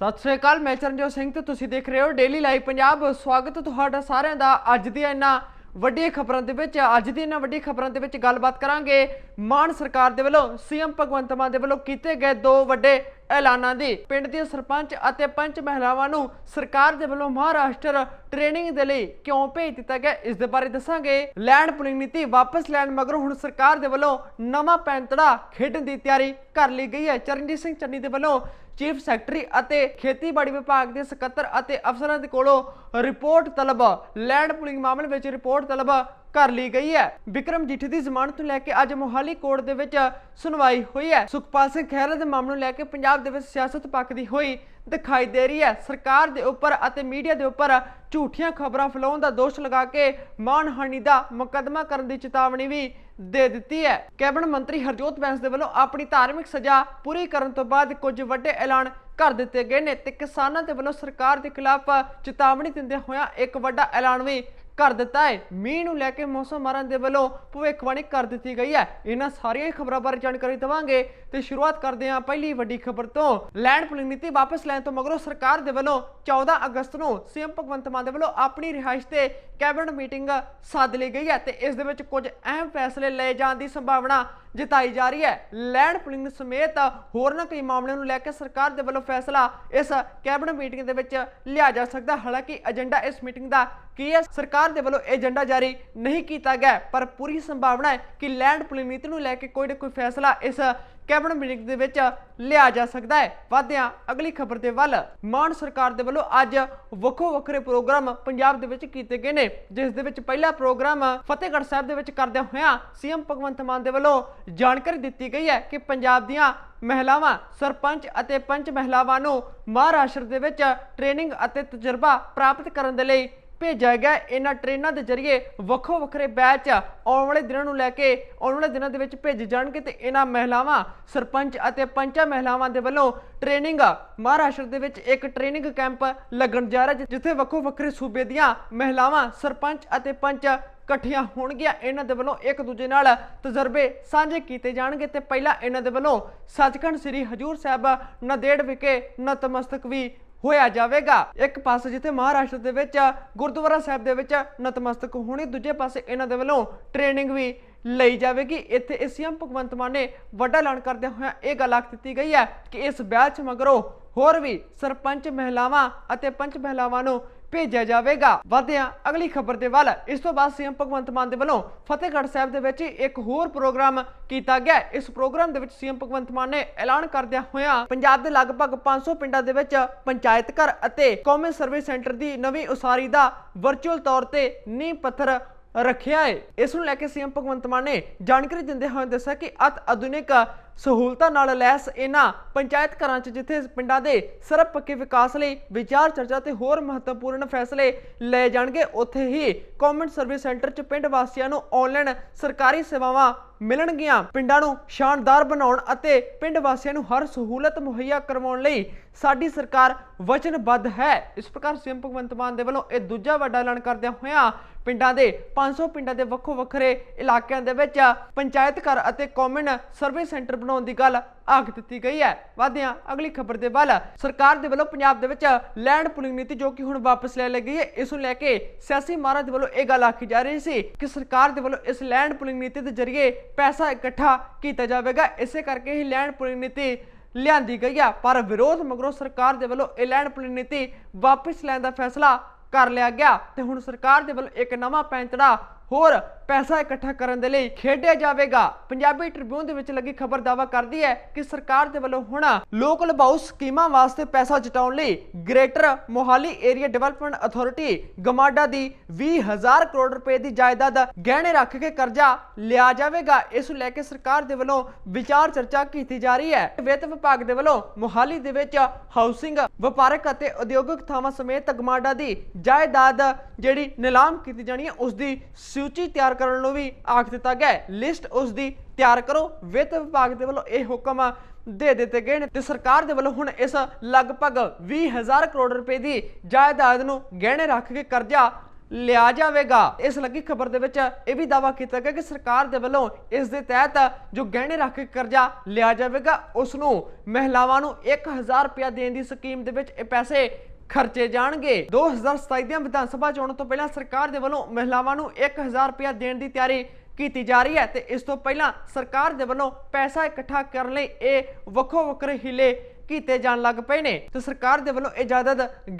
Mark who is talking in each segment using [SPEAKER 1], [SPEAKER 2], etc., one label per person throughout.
[SPEAKER 1] ਸਤਿ ਸ੍ਰੀ ਅਕਾਲ, ਮੈਂ ਚਰਨਜੋਤ ਸਿੰਘ ਤੇ ਤੁਸੀਂ ਦੇਖ ਰਹੇ ਹੋ ਡੇਲੀ ਲਾਈਵ ਪੰਜਾਬ ਸਵਾਗਤ ਤੁਹਾਡਾ ਸਾਰਿਆਂ ਦਾ ਅੱਜ ਦੀਆਂ ਇਹਨਾਂ ਵੱਡੀਆਂ ਖਬਰਾਂ ਦੇ ਵਿੱਚ। ਅੱਜ ਦੀ ਇਹਨਾਂ ਵੱਡੀ ਖਬਰਾਂ ਦੇ ਵਿੱਚ ਗੱਲਬਾਤ ਕਰਾਂਗੇ ਮਾਨ ਸਰਕਾਰ ਦੇ ਵੱਲੋਂ, ਸੀਐਮ ਭਗਵੰਤ ਮਾਨ ਦੇ ਵੱਲੋਂ ਕੀਤੇ ਗਏ ਦੋ ਵੱਡੇ ਐਲਾਨਾਂ ਦੀ। ਪਿੰਡ ਦੇ ਸਰਪੰਚ ਅਤੇ ਪੰਚ ਮਹਿਲਾਵਾਂ ਨੂੰ ਸਰਕਾਰ ਦੇ ਵੱਲੋਂ ਮਹਾਰਾਸ਼ਟਰ ਟ੍ਰੇਨਿੰਗ ਦੇ ਲਈ ਕਿਉਂ ਭੇਜ ਦਿੱਤਾ ਗਿਆ, ਇਸ ਦੇ ਬਾਰੇ ਦੱਸਾਂਗੇ। ਲੈਂਡ ਪੁਲਿੰਗ ਨੀਤੀ ਵਾਪਸ ਲੈਣ ਮਗਰੋਂ ਹੁਣ ਸਰਕਾਰ ਦੇ ਵੱਲੋਂ ਨਵਾਂ ਪੈਂਤੜਾ ਖੇਡਣ ਦੀ ਤਿਆਰੀ ਕਰ ਲਈ ਗਈ ਹੈ। ਚਰਨਜੀਤ ਸਿੰਘ ਚੰਨੀ ਦੇ ਵੱਲੋਂ ਚੀਫ ਸੈਕਟਰੀ ਅਤੇ ਖੇਤੀਬਾੜੀ ਵਿਭਾਗ ਦੇ ਸਕੱਤਰ ਅਤੇ ਅਫਸਰਾਂ ਦੇ ਕੋਲੋਂ ਰਿਪੋਰਟ ਤਲਬ ਲੈਂਡ ਪੁਲਿੰਗ ਮਾਮਲੇ ਵਿੱਚ ਰਿਪੋਰਟ ਤਲਬ ਕਰ ਲਈ ਗਈ ਹੈ। ਵਿਕਰਮ ਜੀਠੀ ਦੀ ਜ਼ਮਾਨਤ ਨੂੰ ਲੈ ਕੇ ਅੱਜ ਮੋਹਾਲੀ ਕੋਰਟ ਦੇ ਵਿੱਚ ਸੁਣਵਾਈ ਹੋਈ ਹੈ। ਸੁਖਪਾਲ ਸਿੰਘ ਖਹਿਰਾ ਦੇ ਮਾਮਲੇ ਨੂੰ ਲੈ ਕੇ ਪੰਜਾਬ ਦੇ ਵਿੱਚ ਸਿਆਸਤ ਪੱਕਦੀ ਹੋਈ ਦਿਖਾਈ ਦੇ ਰਹੀ ਹੈ। ਸਰਕਾਰ ਦੇ ਉੱਪਰ ਅਤੇ ਮੀਡੀਆ ਦੇ ਉੱਪਰ ਝੂਠੀਆਂ ਖਬਰਾਂ ਫੈਲਾਉਣ ਦਾ ਦੋਸ਼ ਲਗਾ ਕੇ ਮਾਨਹਾਨੀ ਦਾ ਮੁਕੱਦਮਾ ਕਰਨ ਦੀ ਚੇਤਾਵਨੀ ਵੀ ਦੇ ਦਿੱਤੀ ਹੈ। ਕੈਬਨਿਟ ਮੰਤਰੀ ਹਰਜੋਤ ਬੈਂਸ ਦੇ ਵੱਲੋਂ ਆਪਣੀ ਧਾਰਮਿਕ ਸਜ਼ਾ ਪੂਰੀ ਕਰਨ ਤੋਂ ਬਾਅਦ ਕੁਝ ਵੱਡੇ ਐਲਾਨ ਕਰ ਦਿੱਤੇ ਗਏ ਨੇ ਤੇ ਕਿਸਾਨਾਂ ਦੇ ਵੱਲੋਂ ਸਰਕਾਰ ਦੇ ਖਿਲਾਫ ਚੇਤਾਵਨੀ ਦਿੰਦੇ ਹੋਇਆ ਇੱਕ ਵੱਡਾ ਐਲਾਨ ਵੀ ਕਰ ਦਿੱਤਾ ਹੈ। ਮੀਂਹ ਨੂੰ ਲੈ ਕੇ ਮੌਸਮ ਮਾਰਨ ਦੇ ਵੱਲੋਂ ਭਵਿੱਖਬਾਣੀ ਕਰ ਦਿੱਤੀ ਗਈ ਹੈ। ਇਹਨਾਂ ਸਾਰੀਆਂ ਖਬਰਾਂ ਬਾਰੇ ਜਾਣਕਾਰੀ ਦੇਵਾਂਗੇ ਤੇ ਸ਼ੁਰੂਆਤ ਕਰਦੇ ਹਾਂ ਪਹਿਲੀ ਵੱਡੀ ਖਬਰ ਤੋਂ। ਲੈਂਡ ਪੁਲਿੰਗ ਨੀਤੀ ਵਾਪਸ ਲੈਣ ਤੋਂ ਮਗਰੋਂ ਸਰਕਾਰ ਦੇ ਵੱਲੋਂ 14 ਅਗਸਤ ਨੂੰ ਸੀਐਮ ਭਗਵੰਤ ਮਾਨ ਦੇ ਵੱਲੋਂ ਆਪਣੀ ਰਿਹਾਇਸ਼ ਤੇ ਕੈਬਨਿਟ ਮੀਟਿੰਗ ਸੱਦ ਲਈ ਗਈ ਹੈ ਤੇ ਇਸ ਦੇ ਵਿੱਚ ਕੁਝ ਅਹਿਮ ਫੈਸਲੇ ਲਏ ਜਾਣ ਦੀ ਸੰਭਾਵਨਾ ਜਤਾਈ ਜਾ ਰਹੀ ਹੈ। ਲੈਂਡ ਪੁਲਿੰਗ ਸਮੇਤ ਹੋਰਨਾਂ ਕਈ ਮਾਮਲਿਆਂ ਨੂੰ ਲੈ ਕੇ ਸਰਕਾਰ ਦੇ ਵੱਲੋਂ ਫੈਸਲਾ ਇਸ ਕੈਬਨਿਟ ਮੀਟਿੰਗ ਦੇ ਵਿੱਚ ਲਿਆ ਜਾ ਸਕਦਾ। ਹਾਲਾਂਕਿ ਏਜੰਡਾ ਇਸ ਮੀਟਿੰਗ ਦਾ ਕੀ ਹੈ? ਸਰਕਾਰ ਦੇ ਵੱਲੋਂ ਏਜੰਡਾ ਜਾਰੀ ਨਹੀਂ ਕੀਤਾ ਗਿਆ, ਪਰ ਪੂਰੀ ਸੰਭਾਵਨਾ ਹੈ ਕਿ ਲੈਂਡ ਪੁਲਿੰਗ ਨੀਤੀ ਨੂੰ ਲੈ ਕੇ ਕੋਈ ਨਾ ਕੋਈ ਫੈਸਲਾ ਇਸ ਕੈਬਨਿਟ ਮੀਟਿੰਗ ਦੇ ਵਿੱਚ ਲਿਆ ਜਾ ਸਕਦਾ ਹੈ। ਵਾਧਿਆਂ, ਅਗਲੀ ਖਬਰ ਦੇ ਵੱਲ ਮਾਨ ਸਰਕਾਰ ਦੇ ਵੱਲੋਂ ਅੱਜ ਵੱਖੋ ਵੱਖਰੇ ਪ੍ਰੋਗਰਾਮ ਪੰਜਾਬ ਦੇ ਵਿੱਚ ਕੀਤੇ ਗਏ ਨੇ, ਜਿਸ ਦੇ ਵਿੱਚ ਪਹਿਲਾ ਪ੍ਰੋਗਰਾਮ ਫਤਿਹਗੜ੍ਹ ਸਾਹਿਬ ਦੇ ਵਿੱਚ ਕਰਦਿਆਂ ਹੋਇਆਂ ਸੀਐਮ ਭਗਵੰਤ ਮਾਨ ਦੇ ਵੱਲੋਂ ਜਾਣਕਾਰੀ ਦਿੱਤੀ ਗਈ ਹੈ ਕਿ ਪੰਜਾਬ ਦੀਆਂ ਮਹਿਲਾਵਾਂ, ਸਰਪੰਚ ਅਤੇ ਪੰਚ ਮਹਿਲਾਵਾਂ ਨੂੰ ਮਹਾਰਾਸ਼ਟਰ ਦੇ ਵਿੱਚ ਟ੍ਰੇਨਿੰਗ ਅਤੇ ਤਜਰਬਾ ਪ੍ਰਾਪਤ ਕਰਨ ਦੇ ਲਈ ਭੇਜਿਆ ਗਿਆ ਇਹਨਾਂ ਟ੍ਰੇਨਾਂ ਦੇ ਜ਼ਰੀਏ ਵੱਖੋ ਵੱਖਰੇ ਬੈਚ ਆਉਣ ਵਾਲੇ ਦਿਨਾਂ ਨੂੰ ਲੈ ਕੇ ਆਉਣ ਵਾਲੇ ਦਿਨਾਂ ਦੇ ਵਿੱਚ ਭੇਜੇ ਜਾਣਗੇ ਤੇ ਇਹਨਾਂ ਮਹਿਲਾਵਾਂ, ਸਰਪੰਚ ਅਤੇ ਪੰਚਾਂ ਮਹਿਲਾਵਾਂ ਦੇ ਵੱਲੋਂ ਟ੍ਰੇਨਿੰਗ ਮਹਾਰਾਸ਼ਟਰ ਦੇ ਵਿੱਚ ਇੱਕ ਟ੍ਰੇਨਿੰਗ ਕੈਂਪ ਲੱਗਣ ਜਾ ਰਿਹਾ ਜਿ- ਜਿੱਥੇ ਵੱਖੋ ਵੱਖਰੇ ਸੂਬੇ ਦੀਆਂ ਮਹਿਲਾਵਾਂ, ਸਰਪੰਚ ਅਤੇ ਪੰਚ ਇਕੱਠੀਆਂ ਹੋਣਗੀਆਂ। ਇਹਨਾਂ ਦੇ ਵੱਲੋਂ ਇੱਕ ਦੂਜੇ ਨਾਲ ਤਜਰਬੇ ਸਾਂਝੇ ਕੀਤੇ ਜਾਣਗੇ ਤੇ ਪਹਿਲਾਂ ਇਹਨਾਂ ਦੇ ਵੱਲੋਂ ਸੱਚਖੰਡ ਸ੍ਰੀ ਹਜੂਰ ਸਾਹਿਬ ਨਦੇੜ ਵਿਖੇ ਨਤਮਸਤਕ ਵੀ ਹੋਇਆ ਜਾਵੇਗਾ। ਇੱਕ ਪਾਸੇ ਜਿੱਥੇ ਮਹਾਰਾਸ਼ਟਰ ਦੇ ਵਿੱਚ, ਗੁਰਦੁਆਰਾ ਸਾਹਿਬ ਦੇ ਵਿੱਚ ਨਤਮਸਤਕ ਹੋਣੀ, ਦੂਜੇ ਪਾਸੇ ਇਹਨਾਂ ਦੇ ਵੱਲੋਂ ਟ੍ਰੇਨਿੰਗ ਵੀ ਲਈ ਜਾਵੇਗੀ। ਇੱਥੇ ਇਸ ਸੀਐਮ ਭਗਵੰਤ ਮਾਨ ਨੇ ਵੱਡਾ ਐਲਾਨ ਕਰਦਿਆਂ ਹੋਇਆਂ ਇਹ ਗੱਲ ਆਖ ਦਿੱਤੀ ਗਈ ਹੈ ਕਿ ਇਸ ਬੈਚ ਮਗਰੋਂ ਹੋਰ ਵੀ ਸਰਪੰਚ ਮਹਿਲਾਵਾਂ ਅਤੇ ਪੰਚ ਮਹਿਲਾਵਾਂ ਨੂੰ ਭੇਜਿਆ ਜਾਵੇਗਾ। ਵਧਿਆ ਅਗਲੀ ਖਬਰ ਦੇ ਵੱਲ, ਇਸ ਤੋਂ ਬਾਅਦ ਸੀਐਮ ਭਗਵੰਤ ਮਾਨ ਦੇ ਵੱਲੋਂ ਫਤਿਹਗੜ੍ਹ ਸਾਹਿਬ ਦੇ ਵਿੱਚ ਇੱਕ ਹੋਰ ਪ੍ਰੋਗਰਾਮ ਕੀਤਾ ਗਿਆ। ਇਸ ਪ੍ਰੋਗਰਾਮ ਦੇ ਵਿੱਚ ਸੀਐਮ ਭਗਵੰਤ ਮਾਨ ਨੇ ਐਲਾਨ ਕਰਦਿਆਂ ਹੋਇਆਂ ਪੰਜਾਬ ਦੇ ਲਗਭਗ 500 ਪਿੰਡਾਂ ਦੇ ਵਿੱਚ ਪੰਚਾਇਤ ਘਰ ਅਤੇ ਕਾਮਨ ਸਰਵਿਸ ਸੈਂਟਰ ਦੀ ਨਵੀਂ ਉਸਾਰੀ ਦਾ ਵਰਚੁਅਲ ਤੌਰ ਤੇ ਨੀਂਹ ਪੱਥਰ ਰੱਖਿਆ ਹੈ ਇਸ ਨੂੰ ਲੈ ਕੇ ਸੀਐਮ ਭਗਵੰਤ ਮਾਨ ਨੇ ਜਾਣਕਾਰੀ ਦਿੰਦੇ ਹੋਏ ਦੱਸਿਆ ਕਿ ਅਤ ਆਧੁਨਿਕ ਸਹੂਲਤਾਂ ਨਾਲ ਲੈਸ ਇਹਨਾਂ ਪੰਚਾਇਤ ਘਰਾਂ 'ਚ ਜਿੱਥੇ ਪਿੰਡਾਂ ਦੇ ਸਰਬਪੱਖੀ ਵਿਕਾਸ ਲਈ ਵਿਚਾਰ ਚਰਚਾ ਤੇ ਹੋਰ ਮਹੱਤਵਪੂਰਨ ਫੈਸਲੇ ਲਏ ਜਾਣਗੇ, ਉੱਥੇ ਹੀ ਕਾਮਨ ਸਰਵਿਸ ਸੈਂਟਰ 'ਚ ਪਿੰਡ ਵਾਸੀਆਂ ਨੂੰ ਆਨਲਾਈਨ ਸਰਕਾਰੀ ਸੇਵਾਵਾਂ ਮਿਲਣਗੀਆਂ। ਪਿੰਡਾਂ ਨੂੰ ਸ਼ਾਨਦਾਰ ਬਣਾਉਣ ਅਤੇ ਪਿੰਡ ਵਾਸੀਆਂ ਨੂੰ ਹਰ ਸਹੂਲਤ ਮੁਹੱਈਆ ਕਰਵਾਉਣ ਲਈ ਸਾਡੀ ਸਰਕਾਰ ਵਚਨਬੱਧ ਹੈ। ਇਸ ਪ੍ਰਕਾਰ ਸੀਐਮ ਭਗਵੰਤ ਮਾਨ ਦੇ ਵੱਲੋਂ ਇਹ ਦੂਜਾ ਵੱਡਾ ਐਲਾਨ ਕਰਦਿਆਂ ਹੋਇਆਂ ਪਿੰਡਾਂ ਦੇ 500 ਪਿੰਡਾਂ ਦੇ ਵੱਖੋ ਵੱਖਰੇ ਇਲਾਕਿਆਂ ਦੇ ਵਿੱਚ ਪੰਚਾਇਤ ਘਰ ਅਤੇ ਕਾਮਨ ਸਰਵਿਸ ਸੈਂਟਰ ਬਣਾਉਣ ਦੀ ਗੱਲ ਆਖ ਦਿੱਤੀ ਗਈ ਹੈ। ਵਾਧਿਆਂ, ਅਗਲੀ ਖਬਰ ਦੇ ਵੱਲ ਸਰਕਾਰ ਦੇ ਵੱਲੋਂ ਪੰਜਾਬ ਦੇ ਵਿੱਚ ਲੈਂਡ ਪੁਲਿੰਗ ਨੀਤੀ ਜੋ ਕਿ ਹੁਣ ਵਾਪਸ ਲੈ ਲਈ ਗਈ ਹੈ, ਇਸ ਨੂੰ ਲੈ ਕੇ ਸਿਆਸੀ ਮਾਰਾਂ ਦੇ ਵੱਲੋਂ ਇਹ ਗੱਲ ਆਖੀ ਜਾ ਰਹੀ ਸੀ ਕਿ ਸਰਕਾਰ ਦੇ ਵੱਲੋਂ ਇਸ ਲੈਂਡ ਪੁਲਿੰਗ ਨੀਤੀ ਦੇ ਜ਼ਰੀਏ ਪੈਸਾ ਇਕੱਠਾ ਕੀਤਾ ਜਾਵੇਗਾ। ਇਸੇ ਕਰਕੇ ਹੀ ਲੈਂਡ ਪੁਲਿੰਗ ਨੀਤੀ ਲਿਆਂਦੀ ਗਈ ਆ। ਪਰ ਵਿਰੋਧ ਮਗਰੋਂ ਸਰਕਾਰ ਦੇ ਵੱਲੋਂ ਇਹ ਲੈਂਡ ਪੁਲਿੰਗ ਨੀਤੀ ਵਾਪਸ ਲੈਣ ਦਾ ਫੈਸਲਾ ਕਰ ਲਿਆ ਗਿਆ ਤੇ ਹੁਣ ਸਰਕਾਰ ਦੇ ਵੱਲੋਂ ਇੱਕ ਨਵਾਂ ਪੈਂਤੜਾ ਹੋਰ ਪੈਸਾ ਇਕੱਠਾ ਕਰਨ ਦੇ ਲਈ ਖੇਡਿਆ ਜਾਵੇਗਾ। ਪੰਜਾਬੀ ਟ੍ਰਿਬਿਊਨ ਦੇ ਵਿੱਚ ਲੱਗੀ ਖਬਰ ਦਾਵਾ ਕਰਦੀ ਹੈ ਕਿ ਸਰਕਾਰ ਦੇ ਵੱਲੋਂ ਹੁਣ ਲੋਕ ਲਭਾਊ ਸਕੀਮਾਂ ਵਾਸਤੇ ਪੈਸਾ ਜਟਾਉਣ ਲਈ greater Mohali area development authority GMADA ਦੀ 20000 ਕਰੋੜ ਰੁਪਏ ਦੀ ਜਾਇਦਾਦ ਗਹਿਣੇ ਰੱਖ ਕੇ ਕਰਜ਼ਾ ਲਿਆ ਜਾਵੇਗਾ। ਇਸ ਨੂੰ ਲੈ ਕੇ ਸਰਕਾਰ ਦੇ ਵੱਲੋਂ ਵਿਚਾਰ ਚਰਚਾ ਕੀਤੀ ਜਾ ਰਹੀ ਹੈ। ਵਿੱਤ ਵਿਭਾਗ ਦੇ ਵੱਲੋਂ ਮੋਹਾਲੀ ਦੇ ਵਿੱਚ ਹਾਊਸਿੰਗ, ਵਪਾਰਕ ਅਤੇ ਉਦਯੋਗਿਕ ਥਾਵਾਂ ਸਮੇਤ ਗਮਾਡਾ ਦੀ ਜਾਇਦਾਦ ਜਿਹੜੀ ਨਿਲਾਮ ਕੀਤੀ ਜਾਣੀ ਹੈ, ਉਸ ਦੀ ਸੂਚੀ ਤਿਆਰ ਕਰਨ ਨੂੰ ਵੀ ਆਖ ਦਿੱਤਾ ਗਿਆ ਲਿਸਟ ਉਸ ਦੀ ਤਿਆਰ ਕਰੋ। ਵਿੱਤ ਵਿਭਾਗ ਦੇ ਵੱਲੋਂ ਇਹ ਹੁਕਮ ਦੇ ਦਿੱਤੇ ਗਏ ਨੇ ਤੇ ਸਰਕਾਰ ਦੇ ਵੱਲੋਂ ਹੁਣ ਇਸ ਲਗਭਗ 20000 ਕਰੋੜ ਰੁਪਏ ਦੀ ਜਾਇਦਾਦ ਨੂੰ ਗਹਿਣੇ ਰੱਖ ਕੇ ਕਰਜ਼ਾ ਲਿਆ ਜਾਵੇਗਾ। ਇਸ ਲੱਗੀ ਖਬਰ ਦੇ ਵਿੱਚ ਇਹ ਵੀ ਦਾਅਵਾ ਕੀਤਾ ਗਿਆ ਕਿ ਸਰਕਾਰ ਦੇ ਵੱਲੋਂ ਇਸ ਦੇ ਤਹਿਤ ਜੋ ਗਹਿਣੇ ਰੱਖ ਕੇ ਕਰਜ਼ਾ ਲਿਆ ਜਾਵੇਗਾ, ਉਸ ਨੂੰ ਮਹਿਲਾਵਾਂ ਨੂੰ 1000 ਰੁਪਇਆ ਦੇਣ ਦੀ ਸਕੀਮ ਦੇ ਵਿੱਚ ਇਹ ਪੈਸੇ ਖਰਚੇ ਜਾਣਗੇ। 2027 ਦੀਆਂ ਵਿਧਾਨ ਸਭਾ ਚੋਣਾਂ ਤੋਂ ਪਹਿਲਾਂ ਸਰਕਾਰ ਦੇ ਵੱਲੋਂ ਮਹਿਲਾਵਾਂ ਨੂੰ 1000 ਰੁਪਇਆ ਦੇਣ ਦੀ ਤਿਆਰੀ ਕੀਤੀ ਜਾ ਰਹੀ ਹੈ ਤੇ ਇਸ ਤੋਂ ਪਹਿਲਾਂ ਸਰਕਾਰ ਦੇ ਵੱਲੋਂ ਪੈਸਾ ਇਕੱਠਾ ਕਰਨ ਲਈ ਇਹ ਵੱਖੋ ਵੱਖਰੇ ਹਿੱਲੇ ਕੀਤੇ ਜਾਣ ਲੱਗ ਪਏ ਨੇ। ਤੇ ਸਰਕਾਰ ਦੇ ਵੱਲੋਂ ਇਹ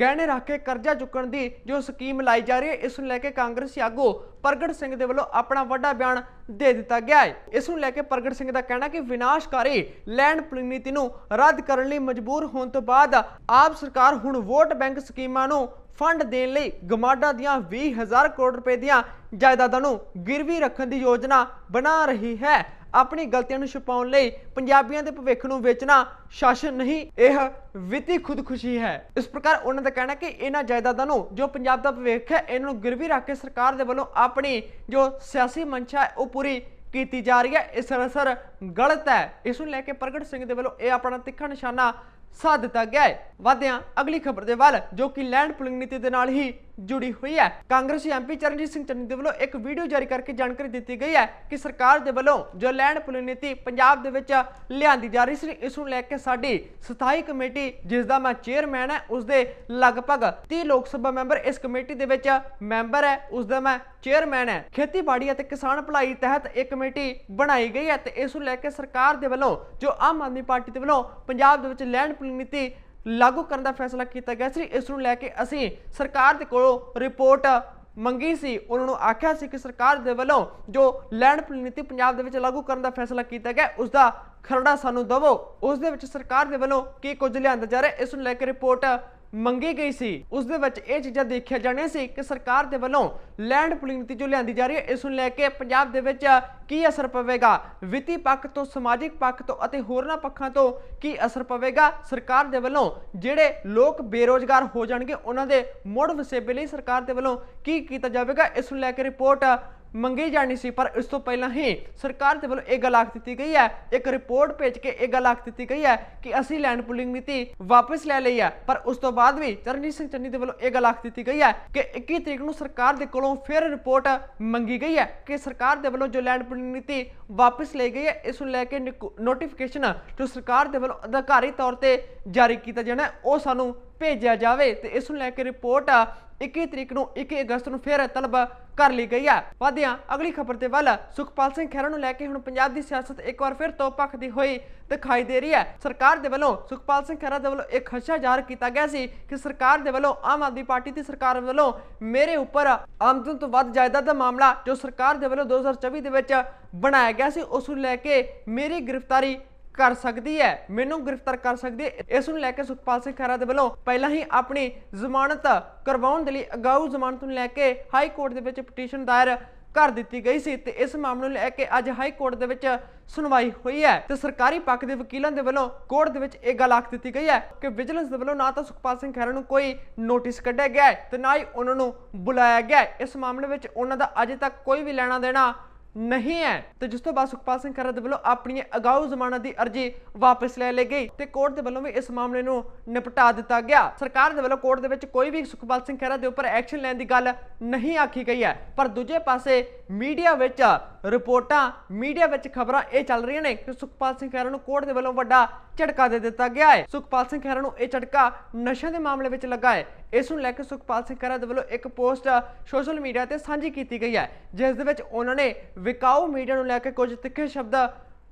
[SPEAKER 1] ਗਹਿਣੇ ਰੱਖ ਕੇ ਕਰਜ਼ਾ ਚੁੱਕਣ ਦੀ ਜੋ ਸਕੀਮ ਲਾਈ ਜਾ ਰਹੀ ਹੈ, ਇਸ ਨੂੰ ਲੈ ਕੇ ਕਾਂਗਰਸੀ ਆਗੂ ਪ੍ਰਗਟ ਸਿੰਘ ਦੇ ਵੱਲੋਂ ਆਪਣਾ ਵੱਡਾ ਬਿਆਨ ਦੇ ਦਿੱਤਾ ਗਿਆ ਹੈ। ਇਸ ਨੂੰ ਲੈ ਕੇ ਪ੍ਰਗਟ ਸਿੰਘ ਦਾ ਕਹਿਣਾ ਕਿ ਵਿਨਾਸ਼ਕਾਰੀ ਲੈਂਡ ਨੀਤੀ ਨੂੰ ਰੱਦ ਕਰਨ ਲਈ ਮਜਬੂਰ ਹੋਣ ਤੋਂ ਬਾਅਦ ਆਪ ਸਰਕਾਰ ਹੁਣ ਵੋਟ ਬੈਂਕ ਸਕੀਮਾਂ ਨੂੰ ਫੰਡ ਦੇਣ ਲਈ ਗਮਾਡਾ ਦੀਆਂ 20000 ਕਰੋੜ ਰੁਪਏ ਦੀਆਂ ਜਾਇਦਾਦਾਂ ਨੂੰ ਗਿਰਵੀ ਰੱਖਣ ਦੀ ਯੋਜਨਾ ਬਣਾ ਰਹੀ ਹੈ। ਆਪਣੀ ਗਲਤੀਆਂ ਨੂੰ ਛੁਪਾਉਣ ਲਈ ਪੰਜਾਬੀਆਂ ਦੇ ਭਵਿੱਖ ਨੂੰ ਵੇਚਣਾ ਸ਼ਾਸਨ ਨਹੀਂ, ਇਹ ਵਿੱਤੀ ਖੁਦਕੁਸ਼ੀ ਹੈ। ਇਸ ਪ੍ਰਕਾਰ ਉਹਨਾਂ ਦਾ ਕਹਿਣਾ ਕਿ ਇਹਨਾਂ ਜਾਇਦਾਦਾਂ ਨੂੰ ਜੋ ਪੰਜਾਬ ਦਾ ਭਵਿੱਖ ਹੈ, ਇਹਨਾਂ ਨੂੰ ਗਿਰਵੀ ਰੱਖ ਕੇ ਸਰਕਾਰ ਦੇ ਵੱਲੋਂ ਆਪਣੀ ਜੋ ਸਿਆਸੀ ਮੰਸ਼ਾ ਹੈ, ਉਹ ਪੂਰੀ ਕੀਤੀ ਜਾ ਰਹੀ ਹੈ। ਇਹ ਸਰਾਸਰ ਗਲਤ ਹੈ। ਇਸ ਨੂੰ ਲੈ ਕੇ ਪ੍ਰਗਟ ਸਿੰਘ ਦੇ ਵੱਲੋਂ ਇਹ ਆਪਣਾ ਤਿੱਖਾ ਨਿਸ਼ਾਨਾ ਸਾਧ ਦਿੱਤਾ ਗਿਆ ਹੈ। ਵਾਦਿਆਂ ਅਗਲੀ ਖਬਰ ਦੇ ਵੱਲ, ਜੋ ਕਿ ਲੈਂਡ ਪੁਲਿੰਗ ਨੀਤੀ ਦੇ ਨਾਲ ਹੀ ਜੁੜੀ ਹੋਈ ਹੈ। ਕਾਂਗਰਸੀ ਐਮਪੀ ਚਰਨਜੀਤ ਸਿੰਘ ਚੰਨੀ ਦੇ ਵੱਲੋਂ ਇੱਕ ਵੀਡੀਓ ਜਾਰੀ ਕਰਕੇ ਜਾਣਕਾਰੀ ਦਿੱਤੀ ਗਈ ਹੈ ਕਿ ਸਰਕਾਰ ਦੇ ਵੱਲੋਂ ਜੋ ਲੈਂਡ ਪੁਲਿੰਗ ਨੀਤੀ ਪੰਜਾਬ ਦੇ ਵਿੱਚ ਲਿਆਂਦੀ ਜਾ ਰਹੀ ਸੀ, ਇਸ ਨੂੰ ਲੈ ਕੇ ਸਾਡੀ ਸਥਾਈ ਕਮੇਟੀ, ਜਿਸ ਦਾ ਮੈਂ ਚੇਅਰਮੈਨ ਹੈ, ਉਸ ਦੇ ਲਗਭਗ 30 ਲੋਕ ਸਭਾ ਮੈਂਬਰ ਇਸ ਕਮੇਟੀ ਦੇ ਵਿੱਚ ਮੈਂਬਰ ਹੈ, ਉਸ ਦਾ ਮੈਂ ਚੇਅਰਮੈਨ ਹੈ। ਖੇਤੀਬਾੜੀ ਅਤੇ ਕਿਸਾਨ ਭਲਾਈ ਤਹਿਤ ਇਹ ਕਮੇਟੀ ਬਣਾਈ ਗਈ ਹੈ ਤੇ ਇਸ ਨੂੰ ਲੈ ਕੇ ਸਰਕਾਰ ਦੇ ਵੱਲੋਂ ਜੋ ਆਮ ਆਦਮੀ ਪਾਰਟੀ ਦੇ ਵੱਲੋਂ ਪੰਜਾਬ ਦੇ ਵਿੱਚ ਲੈਂਡ ਨੀਤੀ ਲਾਗੂ ਕਰਨ ਦਾ ਫੈਸਲਾ ਕੀਤਾ ਗਿਆ ਸੀ। ਇਸ ਨੂੰ ਲੈ ਕੇ ਅਸੀਂ ਸਰਕਾਰ ਦੇ ਕੋਲੋਂ ਰਿਪੋਰਟ ਮੰਗੀ ਸੀ। ਉਹਨਾਂ ਨੂੰ ਆਖਿਆ ਸੀ ਕਿ ਸਰਕਾਰ ਦੇ ਵੱਲੋਂ ਜੋ ਲੈਂਡ ਨੀਤੀ ਪੰਜਾਬ ਦੇ ਵਿੱਚ ਲਾਗੂ ਕਰਨ ਦਾ ਫੈਸਲਾ ਕੀਤਾ ਗਿਆ, ਉਸ ਦਾ ਖਰੜਾ ਸਾਨੂੰ ਦਵੋ। ਉਸ ਦੇ ਵਿੱਚ ਸਰਕਾਰ ਦੇ ਵੱਲੋਂ ਕੀ ਕੁਝ ਲਿਆਂਦਾ ਜਾ ਰਿਹਾ, ਇਸ ਨੂੰ ਲੈ ਕੇ ਰਿਪੋਰਟ ਮੰਗੀ ਗਈ ਸੀ। ਉਸ ਦੇ ਵਿੱਚ ਇਹ ਚੀਜ਼ਾਂ ਦੇਖਿਆ ਜਾਣੀਆਂ ਸੀ ਕਿ ਸਰਕਾਰ ਦੇ ਵੱਲੋਂ ਲੈਂਡ ਪੁਲਿੰਗ ਨੀਤੀ ਜੋ ਲਿਆਂਦੀ ਜਾ ਰਹੀ ਹੈ, ਇਸ ਨੂੰ ਲੈ ਕੇ ਪੰਜਾਬ ਦੇ ਵਿੱਚ ਕੀ ਅਸਰ ਪਵੇਗਾ? ਵਿੱਤੀ ਪੱਖ ਤੋਂ, ਸਮਾਜਿਕ ਪੱਖ ਤੋਂ ਅਤੇ ਹੋਰਨਾਂ ਪੱਖਾਂ ਤੋਂ ਕੀ ਅਸਰ ਪਵੇਗਾ? ਸਰਕਾਰ ਦੇ ਵੱਲੋਂ ਜਿਹੜੇ ਲੋਕ ਬੇਰੋਜ਼ਗਾਰ ਹੋ ਜਾਣਗੇ, ਉਹਨਾਂ ਦੇ ਮੁੜ ਵਸੇਬੇ ਲਈ ਸਰਕਾਰ ਦੇ ਵੱਲੋਂ ਕੀ ਕੀਤਾ ਜਾਵੇਗਾ? ਇਸ ਨੂੰ ਲੈ ਕੇ ਰਿਪੋਰਟ ਮੰਗੀ ਜਾਣੀ ਸੀ, ਪਰ ਇਸ ਤੋਂ ਪਹਿਲਾਂ ਹੀ ਸਰਕਾਰ ਦੇ ਵੱਲੋਂ ਇਹ ਗੱਲ ਆਖ ਦਿੱਤੀ ਗਈ ਹੈ, ਇੱਕ ਰਿਪੋਰਟ ਭੇਜ ਕੇ ਇਹ ਗੱਲ ਆਖ ਦਿੱਤੀ ਗਈ ਹੈ ਕਿ ਅਸੀਂ ਲੈਂਡ ਪੁਲਿੰਗ ਨੀਤੀ ਵਾਪਸ ਲੈ ਲਈ ਹੈ, ਪਰ ਉਸ ਤੋਂ ਬਾਅਦ ਵੀ ਚਰਨਜੀਤ ਸਿੰਘ ਚੰਨੀ ਦੇ ਵੱਲੋਂ ਇਹ ਗੱਲ ਆਖ ਦਿੱਤੀ ਗਈ ਹੈ ਕਿ 21 ਤਰੀਕ ਨੂੰ ਸਰਕਾਰ ਦੇ ਕੋਲੋਂ ਫਿਰ ਰਿਪੋਰਟ ਮੰਗੀ ਗਈ ਹੈ ਕਿ ਸਰਕਾਰ ਦੇ ਵੱਲੋਂ ਜੋ ਲੈਂਡ ਪੁਲਿੰਗ ਨੀਤੀ ਵਾਪਸ ਲਈ ਗਈ ਹੈ, ਇਸ ਨੂੰ ਲੈ ਕੇ ਨੋਟੀਫਿਕੇਸ਼ਨ ਜੋ ਸਰਕਾਰ ਦੇ ਵੱਲੋਂ ਅਧਿਕਾਰੀ ਤੌਰ ਤੇ ਜਾਰੀ ਕੀਤਾ ਜਾਣਾ ਉਹ ਸਾਨੂੰ ਭੇਜਿਆ ਜਾਵੇ ਤੇ ਇਸ ਨੂੰ ਲੈ ਕੇ ਰਿਪੋਰਟ 21 ਤਰੀਕ ਨੂੰ 21 ਅਗਸਤ ਨੂੰ ਫਿਰ ਤਲਬ ਕਰ ਲਈ ਗਈ ਹੈ ਵਾਦਿਆਂ ਅਗਲੀ ਖਬਰ ਤੇ ਵੱਲ ਸੁਖਪਾਲ ਸਿੰਘ ਖਹਿਰਾ ਨੂੰ ਲੈ ਕੇ ਹੁਣ ਪੰਜਾਬ ਦੀ ਸਿਆਸਤ ਇੱਕ ਵਾਰ ਫਿਰ ਤੋਂ ਭਖਦੀ ਹੋਈ ਦਿਖਾਈ ਦੇ ਰਹੀ ਹੈ। ਸਰਕਾਰ ਦੇ ਵੱਲੋਂ ਸੁਖਪਾਲ ਸਿੰਘ ਖਹਿਰਾ ਦੇ ਵੱਲੋਂ ਇੱਕ ਖਦਸ਼ਾ ਜ਼ਾਹਰ ਕੀਤਾ ਗਿਆ ਸੀ ਕਿ ਸਰਕਾਰ ਦੇ ਵੱਲੋਂ ਆਮ ਆਦਮੀ ਪਾਰਟੀ ਦੀ ਸਰਕਾਰ ਵੱਲੋਂ ਮੇਰੇ ਉੱਪਰ ਆਮਦਨ ਤੋਂ ਵੱਧ ਜਾਇਦਾਦ ਦਾ ਮਾਮਲਾ ਜੋ ਸਰਕਾਰ ਦੇ ਵੱਲੋਂ 2024 ਦੇ ਵਿੱਚ ਬਣਾਇਆ ਗਿਆ ਸੀ, ਉਸ ਨੂੰ ਲੈ ਕੇ ਮੇਰੀ ਗ੍ਰਿਫਤਾਰੀ ਕਰ ਸਕਦੀ ਹੈ, ਮੈਨੂੰ ਗ੍ਰਿਫਤਾਰ ਕਰ ਸਕਦੀ ਹੈ। ਇਸ ਨੂੰ ਲੈ ਕੇ ਸੁਖਪਾਲ ਸਿੰਘ ਖਹਿਰਾ ਦੇ ਵੱਲੋਂ ਪਹਿਲਾਂ ਹੀ ਆਪਣੀ ਜ਼ਮਾਨਤ ਕਰਵਾਉਣ ਦੇ ਲਈ ਅਗਾਊ ਜ਼ਮਾਨਤ ਨੂੰ ਲੈ ਕੇ ਹਾਈ ਕੋਰਟ ਦੇ ਵਿੱਚ ਪਟੀਸ਼ਨ ਦਾਇਰ ਕਰ ਦਿੱਤੀ ਗਈ ਸੀ ਤੇ ਇਸ ਮਾਮਲੇ ਨੂੰ ਲੈ ਕੇ ਅੱਜ ਹਾਈ ਕੋਰਟ ਦੇ ਵਿੱਚ ਸੁਣਵਾਈ ਹੋਈ ਹੈ ਤੇ ਸਰਕਾਰੀ ਪੱਖ ਦੇ ਵਕੀਲਾਂ ਦੇ ਵੱਲੋਂ ਕੋਰਟ ਦੇ ਵਿੱਚ ਇਹ ਗੱਲ ਆਖ ਦਿੱਤੀ ਗਈ ਹੈ ਕਿ ਵਿਜੀਲੈਂਸ ਦੇ ਵੱਲੋਂ ਨਾ ਤਾਂ ਸੁਖਪਾਲ ਸਿੰਘ ਖਹਿਰਾ ਨੂੰ ਕੋਈ ਨੋਟਿਸ ਕੱਢਿਆ ਗਿਆ ਤੇ ਨਾ ਹੀ ਉਹਨਾਂ ਨੂੰ ਬੁਲਾਇਆ ਗਿਆ ਇਸ ਮਾਮਲੇ ਵਿੱਚ ਉਹਨਾਂ ਦਾ ਅਜੇ ਤੱਕ ਕੋਈ ਵੀ ਲੈਣਾ ਦੇਣਾ ਨਹੀਂ ਹੈ। ਤੇ ਜਿਸ ਤੋਂ ਬਾਅਦ ਸੁਖਪਾਲ ਸਿੰਘ ਖਹਿਰਾ ਦੇ ਵੱਲੋਂ ਆਪਣੀ ਅਗਾਊ ਜ਼ਮਾਨਤ ਦੀ ਅਰਜ਼ੀ ਵਾਪਸ ਲੈ ਲਈ ਗਈ ਤੇ ਕੋਰਟ ਦੇ ਵੱਲੋਂ ਵੀ ਇਸ ਮਾਮਲੇ ਨੂੰ ਨਿਪਟਾ ਦਿੱਤਾ ਗਿਆ। ਸਰਕਾਰ ਦੇ ਵੱਲੋਂ ਕੋਰਟ ਦੇ ਵਿੱਚ ਕੋਈ ਵੀ ਸੁਖਪਾਲ ਸਿੰਘ ਖਹਿਰਾ ਦੇ ਉੱਪਰ ਐਕਸ਼ਨ ਲੈਣ ਦੀ ਗੱਲ ਨਹੀਂ ਆਖੀ ਗਈ ਹੈ। ਪਰ ਦੂਜੇ ਪਾਸੇ ਮੀਡੀਆ ਵਿੱਚ ਰਿਪੋਰਟਾਂ, ਮੀਡੀਆ ਵਿੱਚ ਖਬਰਾਂ ਇਹ ਚੱਲ ਰਹੀਆਂ ਨੇ ਕਿ ਸੁਖਪਾਲ ਸਿੰਘ ਖਹਿਰਾ ਨੂੰ ਕੋਰਟ ਦੇ ਵੱਲੋਂ ਵੱਡਾ ਝਟਕਾ ਦੇ ਦਿੱਤਾ ਗਿਆ ਹੈ। ਸੁਖਪਾਲ ਸਿੰਘ ਖਹਿਰਾ ਨੂੰ ਇਹ ਝਟਕਾ ਨਸ਼ਿਆਂ ਦੇ ਮਾਮਲੇ ਵਿੱਚ ਲੱਗਾ ਹੈ। ਇਸ ਨੂੰ ਲੈ ਕੇ ਸੁਖਪਾਲ ਸਿੰਘ ਖਹਿਰਾ ਦੇ ਵੱਲੋਂ ਇੱਕ ਪੋਸਟ ਸੋਸ਼ਲ ਮੀਡੀਆ ਤੇ ਸਾਂਝੀ ਕੀਤੀ ਗਈ ਹੈ, ਜਿਸ ਦੇ ਵਿੱਚ ਉਹਨਾਂ ਨੇ ਵਿਕਾਊ ਮੀਡੀਆ ਨੂੰ ਲੈ ਕੇ ਕੁਝ ਤਿੱਖੇ ਸ਼ਬਦ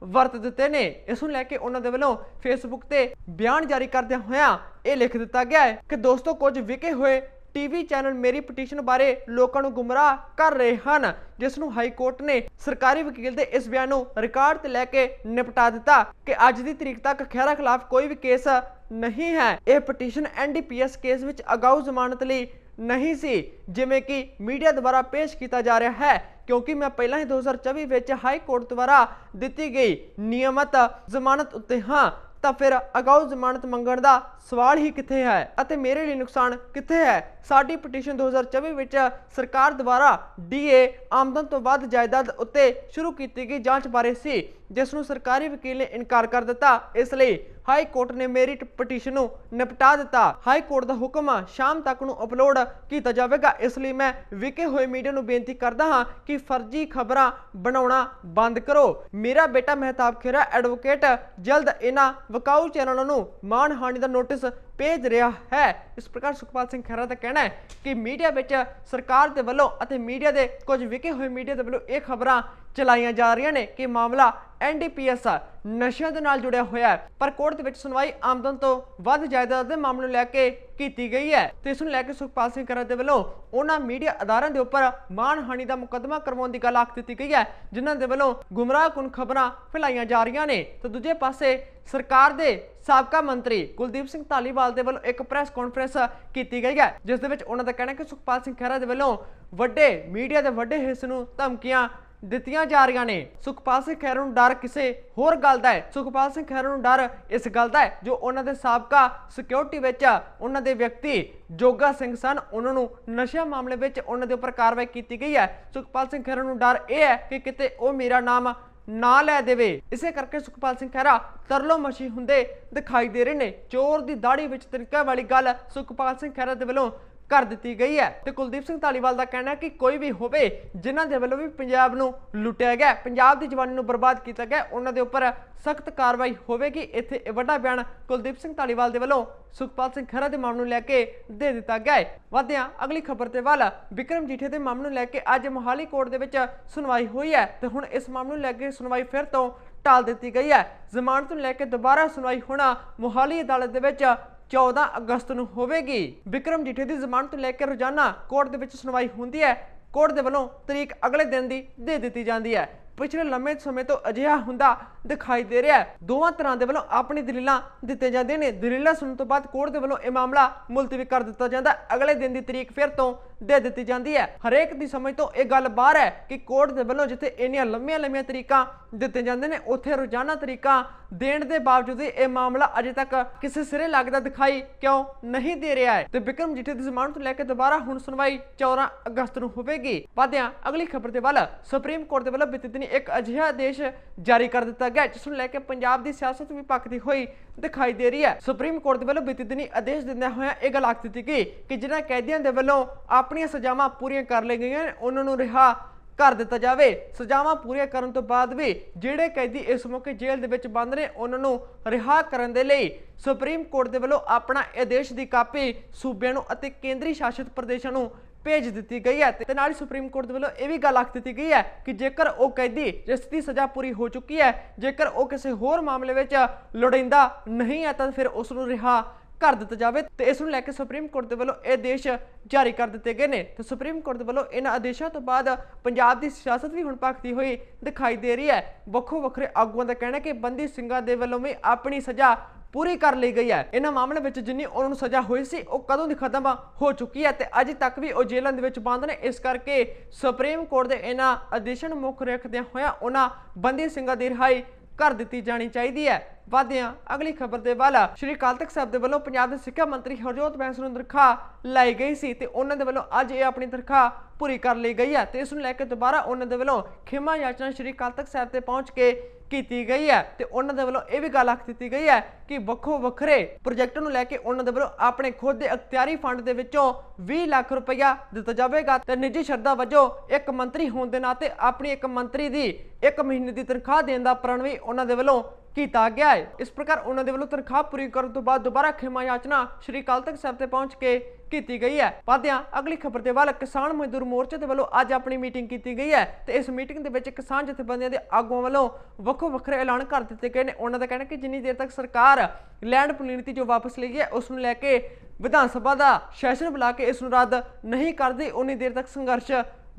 [SPEAKER 1] ਵਰਤ ਦਿੱਤੇ ਨੇ। ਇਸ ਨੂੰ ਲੈ ਕੇ ਉਹਨਾਂ ਦੇ ਵੱਲੋਂ ਫੇਸਬੁੱਕ ਤੇ ਬਿਆਨ ਜਾਰੀ ਕਰਦਿਆਂ ਹੋਇਆਂ ਇਹ ਲਿਖ ਦਿੱਤਾ ਗਿਆ ਹੈ ਕਿ ਦੋਸਤੋ ਕੁਝ ਵਿਕੇ ਹੋਏ ਟੀਵੀ ਚੈਨਲ ਮੇਰੀ ਪਟੀਸ਼ਨ ਬਾਰੇ ਲੋਕਾਂ ਨੂੰ ਗੁੰਮਰਾਹ ਕਰ ਰਹੇ ਹਨ, ਜਿਸ ਨੂੰ ਹਾਈ ਕੋਰਟ ਨੇ ਸਰਕਾਰੀ ਵਕੀਲ ਦੇ ਇਸ ਬਿਆਨ ਨੂੰ ਰਿਕਾਰਡ ਤੇ ਲੈ ਕੇ ਨਿਪਟਾ ਦਿੱਤਾ ਕਿ ਅੱਜ ਦੀ ਤਰੀਕ ਤੱਕ ਖਹਿਰਾ ਖਿਲਾਫ ਕੋਈ ਵੀ ਕੇਸ ਨਹੀਂ ਹੈ। ਇਹ ਪਟੀਸ਼ਨ ਐਨਡੀਪੀਐਸ ਕੇਸ ਵਿੱਚ ਅਗਾਊ ਜ਼ਮਾਨਤ ਲਈ ਨਹੀਂ ਸੀ, ਜਿਵੇਂ ਕਿ ਮੀਡੀਆ ਦੁਆਰਾ ਪੇਸ਼ ਕੀਤਾ ਜਾ ਰਿਹਾ ਹੈ, ਕਿਉਂਕਿ ਮੈਂ ਪਹਿਲਾਂ ਹੀ 2024 ਵਿੱਚ ਹਾਈ ਕੋਰਟ ਦੁਆਰਾ ਦਿੱਤੀ ਗਈ ਨਿਯਮਤ ਜ਼ਮਾਨਤ ਉੱਤੇ ਹਾਂ। ਤਾਂ ਫਿਰ ਅਗਾਊ ਜ਼ਮਾਨਤ ਮੰਗਣ ਦਾ ਸਵਾਲ ਹੀ ਕਿੱਥੇ ਹੈ ਅਤੇ ਮੇਰੇ ਲਈ ਨੁਕਸਾਨ ਕਿੱਥੇ ਹੈ? ਸਾਡੀ ਪਟੀਸ਼ਨ 2024 ਵਿੱਚ ਸਰਕਾਰ ਦੁਆਰਾ ਡੀਏ ਆਮਦਨ ਤੋਂ ਵੱਧ ਜਾਇਦਾਦ ਉੱਤੇ ਸ਼ੁਰੂ ਕੀਤੀ ਗਈ ਜਾਂਚ ਬਾਰੇ ਸੀ। ਜਿਸ ਨੂੰ ਸਰਕਾਰੀ ਵਕੀਲ ਨੇ ਇਨਕਾਰ ਕਰ ਦਿੱਤਾ, ਇਸ ਲਈ ਹਾਈ ਕੋਰਟ ਨੇ ਮੈਰਿਟ ਪਟੀਸ਼ਨ ਨੂੰ ਨਿਪਟਾ ਦਿੱਤਾ। ਹਾਈ ਕੋਰਟ ਦਾ ਹੁਕਮ ਸ਼ਾਮ ਤੱਕ ਨੂੰ ਅਪਲੋਡ ਕੀਤਾ ਜਾਵੇਗਾ। ਇਸ ਲਈ ਮੈਂ ਵਿਕੇ ਹੋਏ ਮੀਡੀਆ ਨੂੰ ਬੇਨਤੀ ਕਰਦਾ ਹਾਂ ਕਿ ਫਰਜ਼ੀ ਖਬਰਾਂ ਬਣਾਉਣਾ ਬੰਦ ਕਰੋ। ਮੇਰਾ ਬੇਟਾ ਮਹਿਤਾਬ ਖੇਰਾ, ਐਡਵੋਕੇਟ, ਜਲਦ ਇਹਨਾਂ ਵਕਾਊ ਚੈਨਲਾਂ ਨੂੰ ਮਾਨਹਾਨੀ ਦਾ ਨੋਟਿਸ ਭੇਜ ਰਿਹਾ ਹੈ। ਇਸ ਪ੍ਰਕਾਰ ਸੁਖਪਾਲ ਸਿੰਘ ਖਹਿਰਾ ਦਾ ਕਹਿਣਾ ਹੈ ਕਿ ਮੀਡੀਆ ਵਿੱਚ ਸਰਕਾਰ ਦੇ ਵੱਲੋਂ ਅਤੇ ਮੀਡੀਆ ਦੇ ਕੁਝ ਵਿਕੇ ਹੋਏ ਮੀਡੀਆ ਦੇ ਵੱਲੋਂ ਇਹ ਖਬਰਾਂ ਚਲਾਈਆਂ ਜਾ ਰਹੀਆਂ ਨੇ ਕਿ ਮਾਮਲਾ ਐਨਡੀਪੀਐਸ ਨਸ਼ਿਆਂ ਦੇ ਨਾਲ ਜੁੜਿਆ ਹੋਇਆ ਹੈ। ਪਰ ਕੋਰਟ ਦੇ ਵਿੱਚ ਸੁਣਵਾਈ ਆਮਦਨ ਤੋਂ ਵੱਧ ਜਾਇਦਾਦ ਦੇ ਮਾਮਲੇ ਨੂੰ ਲੈ ਕੇ ਕੀਤੀ ਗਈ ਹੈ ਤੇ ਇਸ ਨੂੰ ਲੈ ਕੇ ਸੁਖਪਾਲ ਸਿੰਘ ਖਹਿਰਾ ਦੇ ਵੱਲੋਂ ਉਹਨਾਂ ਮੀਡੀਆ ਅਦਾਰਿਆਂ ਦੇ ਉੱਪਰ ਮਾਨਹਾਨੀ ਦਾ ਮੁਕੱਦਮਾ ਕਰਵਾਉਣ ਦੀ ਗੱਲ ਆਖ ਦਿੱਤੀ ਗਈ ਹੈ, ਜਿਨ੍ਹਾਂ ਦੇ ਵੱਲੋਂ ਗੁੰਮਰਾਹਕੁਨ ਖਬਰਾਂ ਫੈਲਾਈਆਂ ਜਾ ਰਹੀਆਂ ਨੇ। ਤੇ ਦੂਜੇ ਪਾਸੇ ਸਰਕਾਰ ਦੇ ਸਾਬਕਾ ਮੰਤਰੀ ਕੁਲਦੀਪ ਸਿੰਘ ਧਾਲੀਵਾਲ ਦੇ ਵੱਲੋਂ ਇੱਕ ਪ੍ਰੈਸ ਕਾਨਫਰੰਸ ਕੀਤੀ ਗਈ ਹੈ, ਜਿਸ ਦੇ ਵਿੱਚ ਉਹਨਾਂ ਦਾ ਕਹਿਣਾ ਹੈ ਕਿ ਸੁਖਪਾਲ ਸਿੰਘ ਖਹਿਰਾ ਦੇ ਵੱਲੋਂ ਵੱਡੇ ਮੀਡੀਆ ਦੇ ਵੱਡੇ ਹਿੱਸੇ ਨੂੰ ਧਮਕੀਆਂ ਦਿੱਤੀਆਂ ਜਾ ਰਹੀਆਂ ਨੇ। ਸੁਖਪਾਲ ਸਿੰਘ ਖਹਿਰਾ ਨੂੰ ਡਰ ਕਿਸੇ ਹੋਰ ਗੱਲ ਦਾ ਹੈ। ਸੁਖਪਾਲ ਸਿੰਘ ਖਹਿਰਾ ਨੂੰ ਡਰ ਇਸ ਗੱਲ ਦਾ ਹੈ, ਜੋ ਉਹਨਾਂ ਦੇ ਸਾਬਕਾ ਸਿਕਿਉਰਿਟੀ ਵਿੱਚ ਉਹਨਾਂ ਦੇ ਵਿਅਕਤੀ ਜੋਗਾ ਸਿੰਘ ਸਨ। ਉਹਨਾਂ ਨੂੰ ਨਸ਼ਾ ਮਾਮਲੇ ਵਿੱਚ ਉਹਨਾਂ ਦੇ ਉੱਪਰ ਕਾਰਵਾਈ ਕੀਤੀ ਗਈ ਹੈ। ਸੁਖਪਾਲ ਸਿੰਘ ਖਹਿਰਾ ਨੂੰ ਡਰ ਇਹ ਹੈ ਕਿ ਕਿਤੇ ਉਹ ਮੇਰਾ ਨਾਮ ਨਾ ਲੈ ਦੇਵੇ। ਇਸੇ ਕਰਕੇ ਸੁਖਪਾਲ ਸਿੰਘ ਖਹਿਰਾ ਤਰਲੋ ਮਸ਼ੀ ਹੁੰਦੇ ਦਿਖਾਈ ਦੇ ਰਹੇ ਨੇ। ਚੋਰ ਦੀ ਦਾੜੀ ਵਿੱਚ ਤਰੀਕਾ ਵਾਲੀ ਗੱਲ ਸੁਖਪਾਲ ਸਿੰਘ ਖਹਿਰਾ ਦੇ ਵੱਲੋਂ ਕਰ ਦਿੱਤੀ ਗਈ ਹੈ। ਤੇ ਕੁਲਦੀਪ ਸਿੰਘ ਧਾਲੀਵਾਲ ਦਾ ਕਹਿਣਾ ਹੈ ਕਿ ਕੋਈ ਵੀ ਹੋਵੇ, ਜਿਨ੍ਹਾਂ ਦੇ ਵੱਲੋਂ ਵੀ ਪੰਜਾਬ ਨੂੰ ਲੁੱਟਿਆ ਗਿਆ ਪੰਜਾਬ ਦੀ ਜਵਾਨੀ ਨੂੰ ਬਰਬਾਦ ਕੀਤਾ ਗਿਆ ਉਹਨਾਂ ਦੇ ਉੱਪਰ ਸਖਤ ਕਾਰਵਾਈ ਹੋਵੇਗੀ। ਇੱਥੇ ਇਹ ਵੱਡਾ ਬਿਆਨ ਕੁਲਦੀਪ ਸਿੰਘ ਧਾਲੀਵਾਲ ਦੇ ਵੱਲੋਂ ਸੁਖਪਾਲ ਸਿੰਘ ਖਹਿਰਾ ਦੇ ਮਾਮਲੇ ਨੂੰ ਲੈ ਕੇ ਦੇ ਦਿੱਤਾ ਗਿਆ ਹੈ। ਵਧਿਆਂ ਅਗਲੀ ਖਬਰ ਤੇ ਵੱਲ ਵਿਕਰਮ ਜੀਠੇ ਦੇ ਮਾਮਲੇ ਨੂੰ ਲੈ ਕੇ ਅੱਜ ਮੋਹਾਲੀ ਕੋਰਟ ਦੇ ਵਿੱਚ ਸੁਣਵਾਈ ਹੋਈ ਹੈ ਤੇ ਹੁਣ ਇਸ ਮਾਮਲੇ ਨੂੰ ਲੈ ਕੇ ਸੁਣਵਾਈ ਫਿਰ ਤੋਂ ਟਾਲ ਦਿੱਤੀ ਗਈ ਹੈ। ਜ਼ਮਾਨਤ ਨੂੰ ਲੈ ਕੇ ਦੁਬਾਰਾ ਸੁਣਵਾਈ ਹੋਣਾ ਮੋਹਾਲੀ ਅਦਾਲਤ ਦੇ ਵਿੱਚ 14 ਅਗਸਤ ਨੂੰ ਹੋਵੇਗੀ। ਵਿਕਰਮ ਜੀਠੇ ਦੀ ਜ਼ਮਾਨਤ ਤੋਂ ਲੈ ਕੇ ਰੋਜ਼ਾਨਾ ਕੋਰਟ ਦੇ ਵਿੱਚ ਸੁਣਵਾਈ ਹੁੰਦੀ ਹੈ। ਕੋਰਟ ਦੇ ਵੱਲੋਂ ਤਰੀਕ ਅਗਲੇ ਦਿਨ ਦੀ ਦੇ ਦਿੱਤੀ ਜਾਂਦੀ ਹੈ। ਪਿਛਲੇ ਲੰਮੇ ਸਮੇਂ ਤੋਂ ਅਜਿਹਾ ਹੁੰਦਾ ਦਿਖਾਈ ਦੇ ਰਿਹਾ ਹੈ। ਦੋਵਾਂ ਤਰ੍ਹਾਂ ਦੇ ਵੱਲੋਂ ਆਪਣੀ ਦਲੀਲਾਂ ਦਿੱਤੇ ਜਾਂਦੇ ਨੇ। ਦਲੀਲਾਂ ਸੁਣਨ ਤੋਂ ਬਾਅਦ ਕੋਰਟ ਦੇ ਵੱਲੋਂ ਇਹ ਮਾਮਲਾ ਮੁਲਤਵੀ ਕਰ ਦਿੱਤਾ ਜਾਂਦਾ ਅਗਲੇ ਦਿਨ ਦੀ ਤਰੀਕ ਫਿਰ ਤੋਂ ਦੇ ਦਿੱਤੀ ਜਾਂਦੀ ਹੈ। ਹਰੇਕ ਦੀ ਸਮਝ ਤੋਂ ਇਹ ਗੱਲ ਬਾਹਰ ਹੈ ਕਿ ਕੋਰਟ ਦੇ ਵੱਲੋਂ ਜਿੱਥੇ ਇੰਨੀਆਂ ਲੰਮੀਆਂ ਲੰਮੀਆਂ ਤਰੀਕਾਂ ਦਿੱਤੇ ਜਾਂਦੇ ਨੇ, ਉੱਥੇ ਰੋਜ਼ਾਨਾ ਤਰੀਕਾਂ ਦੇਣ ਦੇ ਬਾਵਜੂਦ ਇਹ ਮਾਮਲਾ ਅਜੇ ਤੱਕ ਕਿਸੇ ਸਿਰੇ ਲੱਗਦਾ ਦਿਖਾਈ ਕਿਉਂ ਨਹੀਂ ਦੇ ਰਿਹਾ ਹੈ। ਤੇ ਵਿਕਰਮ ਜੀਠੇ ਦੀ ਜ਼ਮਾਨਤ ਨੂੰ ਲੈ ਕੇ ਦੁਬਾਰਾ ਹੁਣ ਸੁਣਵਾਈ 14 ਅਗਸਤ ਨੂੰ ਹੋਵੇਗੀ। ਵਾਦਿਆਂ ਅਗਲੀ ਖਬਰ ਦੇ ਵੱਲ ਸੁਪਰੀਮ ਕੋਰਟ ਦੇ ਵੱਲੋਂ ਬੀਤੇ ਦਿਨੀ ਇੱਕ ਅਜਿਹਾ ਆਦੇਸ਼ ਜਾਰੀ ਕਰ ਦਿੱਤਾ ਗਿਆ ਜਿਸ ਨੂੰ ਲੈ ਕੇ ਪੰਜਾਬ ਦੀ ਸਿਆਸਤ ਵੀ ਭਖਦੀ ਹੋਈ ਦਿਖਾਈ ਦੇ ਰਹੀ ਹੈ। ਸੁਪਰੀਮ ਕੋਰਟ ਦੇ ਵੱਲੋਂ ਬੀਤੇ ਦਿਨੀ ਆਦੇਸ਼ ਦਿੰਦਿਆਂ ਹੋਇਆਂ ਇਹ ਗੱਲ ਆਖ ਦਿੱਤੀ ਗਈ ਕਿ ਜਿਨ੍ਹਾਂ ਕੈਦੀਆਂ ਦੇ ਵੱਲੋਂ ਆਪਣੀਆਂ ਸਜ਼ਾਵਾਂ ਪੂਰੀਆਂ ਕਰ ਲਈਆਂ ਗਈਆਂ ਉਹਨਾਂ ਨੂੰ ਰਿਹਾ ਕਰ ਦਿੱਤਾ ਜਾਵੇ। ਸਜ਼ਾਵਾਂ ਪੂਰੀਆਂ ਕਰਨ ਤੋਂ ਬਾਅਦ ਵੀ ਜਿਹੜੇ ਕੈਦੀ ਇਸ ਮੌਕੇ ਜੇਲ੍ਹ ਦੇ ਵਿੱਚ ਬੰਦ ਨੇ, ਉਹਨਾਂ ਨੂੰ ਰਿਹਾ ਕਰਨ ਦੇ ਲਈ ਸੁਪਰੀਮ ਕੋਰਟ ਦੇ ਵੱਲੋਂ ਆਪਣਾ ਆਦੇਸ਼ ਦੀ ਕਾਪੀ ਸੂਬਿਆਂ ਨੂੰ ਅਤੇ ਕੇਂਦਰੀ ਸ਼ਾਸਿਤ ਪ੍ਰਦੇਸ਼ਾਂ ਨੂੰ ਭੇਜ ਦਿੱਤੀ ਗਈ ਹੈ ਤੇ ਨਾਲ ਹੀ ਸੁਪਰੀਮ ਕੋਰਟ ਦੇ ਵੱਲੋਂ ਇਹ ਵੀ ਗੱਲ ਆਖ ਦਿੱਤੀ ਗਈ ਹੈ ਕਿ ਜੇਕਰ ਉਹ ਕੈਦੀ ਜਿਸ ਦੀ ਸਜ਼ਾ ਪੂਰੀ ਹੋ ਚੁੱਕੀ ਹੈ, ਜੇਕਰ ਉਹ ਕਿਸੇ ਹੋਰ ਮਾਮਲੇ ਵਿੱਚ ਲੋੜੀਂਦਾ ਨਹੀਂ ਹੈ ਤਾਂ ਫਿਰ ਉਸ ਨੂੰ ਰਿਹਾ ਕਰ ਦਿੱਤਾ ਜਾਵੇ ਤੇ ਇਸ ਨੂੰ ਲੈ ਕੇ ਸੁਪਰੀਮ ਕੋਰਟ ਦੇ ਵੱਲੋਂ ਇਹ ਆਦੇਸ਼ ਜਾਰੀ ਕਰ ਦਿੱਤੇ ਗਏ ਨੇ। ਤੇ ਸੁਪਰੀਮ ਕੋਰਟ ਦੇ ਵੱਲੋਂ ਇਹਨਾਂ ਆਦੇਸ਼ਾਂ ਤੋਂ ਬਾਅਦ ਪੰਜਾਬ ਦੀ ਸਿਆਸਤ ਵੀ ਹੁਣ ਭਖਦੀ ਹੋਈ ਦਿਖਾਈ ਦੇ ਰਹੀ ਹੈ। ਵੱਖੋ ਵੱਖਰੇ ਆਗੂਆਂ ਦਾ ਕਹਿਣਾ ਹੈ ਕਿ ਬੰਦੀ ਸਿੰਘਾਂ ਦੇ ਵੱਲੋਂ ਵੀ ਆਪਣੀ ਸਜ਼ਾ ਪੂਰੀ ਕਰ ਲਈ ਗਈ ਹੈ। ਇਹਨਾਂ ਮਾਮਲਿਆਂ ਵਿੱਚ ਜਿੰਨੀ ਉਹਨਾਂ ਨੂੰ ਸਜ਼ਾ ਹੋਈ ਸੀ, ਉਹ ਕਦੋਂ ਦੀ ਖਤਮ ਹੋ ਚੁੱਕੀ ਹੈ ਤੇ ਅਜੇ ਤੱਕ ਵੀ ਉਹ ਜੇਲ੍ਹਾਂ ਦੇ ਵਿੱਚ ਬੰਦ ਨੇ। ਇਸ ਕਰਕੇ ਸੁਪਰੀਮ ਕੋਰਟ ਦੇ ਇਹਨਾਂ ਆਦੇਸ਼ਾਂ ਨੂੰ ਮੁੱਖ ਰੱਖਦਿਆਂ ਹੋਇਆ ਉਹਨਾਂ ਬੰਦੀ ਸਿੰਘਾਂ ਦੀ ਰਿਹਾਈ ਕਰ ਦਿੱਤੀ ਜਾਣੀ ਚਾਹੀਦੀ ਹੈ। ਵਾਦਿਆਂ ਅਗਲੀ ਖਬਰ ਦੇ ਵੱਲ, ਸ਼੍ਰੀ ਅਕਾਲ ਤਖਤ ਸਾਹਿਬ ਦੇ ਵੱਲੋਂ ਪੰਜਾਬ ਦੇ ਸਿੱਖਿਆ ਮੰਤਰੀ ਹਰਜੋਤ ਬੈਂਸ ਨੂੰ ਤਨਖਾਹ ਲਾਈ ਗਈ ਸੀ ਤੇ ਉਹਨਾਂ ਦੇ ਵੱਲੋਂ ਅੱਜ ਇਹ ਆਪਣੀ ਤਨਖਾਹ ਪੂਰੀ ਕਰ ਲਈ ਗਈ ਹੈ ਤੇ ਇਸ ਨੂੰ ਲੈ ਕੇ ਦੁਬਾਰਾ ਉਹਨਾਂ ਦੇ ਵੱਲੋਂ ਖਿਮਾ ਯਾਚਨਾ ਸ਼੍ਰੀ ਅਕਾਲ ਤਖਤ ਸਾਹਿਬ ਤੇ ਪਹੁੰਚ ਕੇ ਕੀਤੀ ਗਈ ਹੈ ਤੇ ਉਹਨਾਂ ਦੇ ਵੱਲੋਂ ਇਹ ਵੀ ਗੱਲ ਆਖ ਦਿੱਤੀ ਗਈ ਹੈ ਕਿ ਵੱਖੋ ਵੱਖਰੇ ਪ੍ਰੋਜੈਕਟ ਨੂੰ ਲੈ ਕੇ ਉਹਨਾਂ ਦੇ ਵੱਲੋਂ ਆਪਣੇ ਖੁਦ ਦੇ ਅਖਤਿਆਰੀ ਫੰਡ ਦੇ ਵਿੱਚੋਂ 20 ਲੱਖ ਰੁਪਇਆ ਦਿੱਤਾ ਜਾਵੇਗਾ ਤੇ ਨਿੱਜੀ ਸ਼ਰਧਾ ਵਜੋਂ ਇੱਕ ਮੰਤਰੀ ਹੋਣ ਦੇ ਨਾਤੇ ਆਪਣੀ ਇੱਕ ਮੰਤਰੀ ਦੀ ਇੱਕ ਮਹੀਨੇ ਦੀ ਤਨਖਾਹ ਦੇਣ ਦਾ ਪ੍ਰਣ ਵੀ ਉਹਨਾਂ ਦੇ ਵੱਲੋਂ ਕੀਤਾ ਗਿਆ ਹੈ। ਇਸ ਪ੍ਰਕਾਰ ਉਹਨਾਂ ਦੇ ਵੱਲੋਂ ਤਨਖਾਹ ਪੂਰੀ ਕਰਨ ਤੋਂ ਬਾਅਦ ਦੁਬਾਰਾ ਖਿਮਾ ਯਾਚਨਾ ਸ਼੍ਰੀ ਅਕਾਲ ਤਖਤ ਸਾਹਿਬ ਤੇ ਪਹੁੰਚ ਕੇ ਕੀਤੀ ਗਈ ਹੈ। ਵਾਦਿਆਂ ਅਗਲੀ ਖਬਰ ਦੇ ਵੱਲ ਕਿਸਾਨ ਮਜ਼ਦੂਰ ਮੋਰਚੇ ਦੇ ਵੱਲੋਂ ਅੱਜ ਆਪਣੀ ਮੀਟਿੰਗ ਕੀਤੀ ਗਈ ਹੈ ਤੇ ਇਸ ਮੀਟਿੰਗ ਦੇ ਵਿੱਚ ਕਿਸਾਨ ਜਥੇਬੰਦੀਆਂ ਦੇ ਆਗੂਆਂ ਵੱਲੋਂ ਵੱਖੋ ਵੱਖਰੇ ਐਲਾਨ ਕਰ ਦਿੱਤੇ ਗਏ ਨੇ। ਉਹਨਾਂ ਦਾ ਕਹਿਣਾ ਕਿ ਜਿੰਨੀ ਦੇਰ ਤੱਕ ਸਰਕਾਰ ਲੈਂਡ ਪੁਲਿੰਗ ਜੋ ਵਾਪਸ ਲਈ ਹੈ, ਉਸ ਨੂੰ ਲੈ ਕੇ ਵਿਧਾਨ ਸਭਾ ਦਾ ਸੈਸ਼ਨ ਬੁਲਾ ਕੇ ਇਸ ਨੂੰ ਰੱਦ ਨਹੀਂ ਕਰਦੀ ਉਨੀ ਦੇਰ ਤੱਕ ਸੰਘਰਸ਼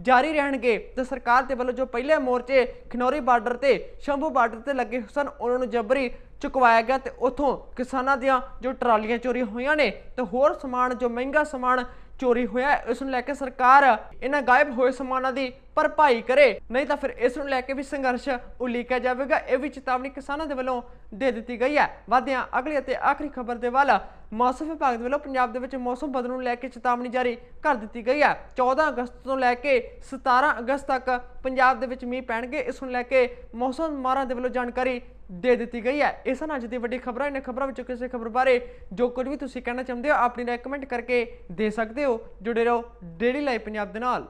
[SPEAKER 1] ਜਾਰੀ ਰਹਿਣਗੇ। ਤੇ ਸਰਕਾਰ ਦੇ ਵੱਲੋਂ ਜੋ ਪਹਿਲੇ ਮੋਰਚੇ ਖਨੌਰੀ ਬਾਰਡਰ ਤੇ ਸ਼ੰਭੂ ਬਾਰਡਰ ਤੇ ਲੱਗੇ ਸਨ ਉਹਨਾਂ ਨੂੰ ਜਬਰੀ ਚੁਕਵਾਇਆ ਗਿਆ ਤੇ ਉਥੋਂ ਕਿਸਾਨਾਂ ਦੀਆਂ ਜੋ ਟਰਾਲੀਆਂ ਚੋਰੀ ਹੋਈਆਂ ਨੇ ਤੇ ਹੋਰ ਸਮਾਨ ਜੋ ਮਹਿੰਗਾ ਸਮਾਨ ਚੋਰੀ ਹੋਇਆ ਹੈ, ਇਸ ਨੂੰ ਲੈ ਕੇ ਸਰਕਾਰ ਇਹਨਾਂ ਗਾਇਬ ਹੋਏ ਸਮਾਨਾਂ ਦੀ ਭਰਪਾਈ ਕਰੇ। ਨਹੀਂ ਤਾਂ ਫਿਰ ਇਸ ਨੂੰ ਲੈ ਕੇ ਵੀ ਸੰਘਰਸ਼ ਉਲੀਕਿਆ ਜਾਵੇਗਾ। ਇਹ ਵੀ ਚੇਤਾਵਨੀ ਕਿਸਾਨਾਂ ਦੇ ਵੱਲੋਂ ਦੇ ਦਿੱਤੀ ਗਈ ਹੈ। ਵਾਦਿਆਂ ਅਗਲੀ ਅਤੇ ਆਖਰੀ ਖਬਰ ਦੇ ਵੱਲ ਮੌਸਮ ਵਿਭਾਗ ਦੇ ਵੱਲੋਂ ਪੰਜਾਬ ਦੇ ਵਿੱਚ ਮੌਸਮ ਬਦਲਣ ਨੂੰ ਲੈ ਕੇ ਚੇਤਾਵਨੀ ਜਾਰੀ ਕਰ ਦਿੱਤੀ ਗਈ ਹੈ। 14 ਅਗਸਤ ਤੋਂ ਲੈ ਕੇ 17 ਅਗਸਤ ਤੱਕ ਪੰਜਾਬ ਦੇ ਵਿੱਚ ਮੀਂਹ ਪੈਣਗੇ। ਇਸ ਨੂੰ ਲੈ ਕੇ ਮੌਸਮ ਮਾਰਾਂ ਦੇ ਵੱਲੋਂ ਜਾਣਕਾਰੀ ਦੇ ਦਿੱਤੀ ਗਈ ਹੈ। ਇਸ ਹਨ ਅੱਜ ਦੀ ਵੱਡੀ ਖਬਰਾਂ ਇਹਨਾਂ ਖਬਰਾਂ ਵਿੱਚੋਂ ਕਿਸੇ ਖਬਰ ਬਾਰੇ ਜੋ ਕੁਝ ਵੀ ਤੁਸੀਂ ਕਹਿਣਾ ਚਾਹੁੰਦੇ ਹੋ ਆਪਣੀ ਰਾਏ ਕਮੈਂਟ ਕਰਕੇ ਦੇ ਸਕਦੇ ਹੋ। ਜੁੜੇ ਰਹੋ ਡੇਲੀ ਲਾਈਵ ਪੰਜਾਬ ਦੇ ਨਾਲ।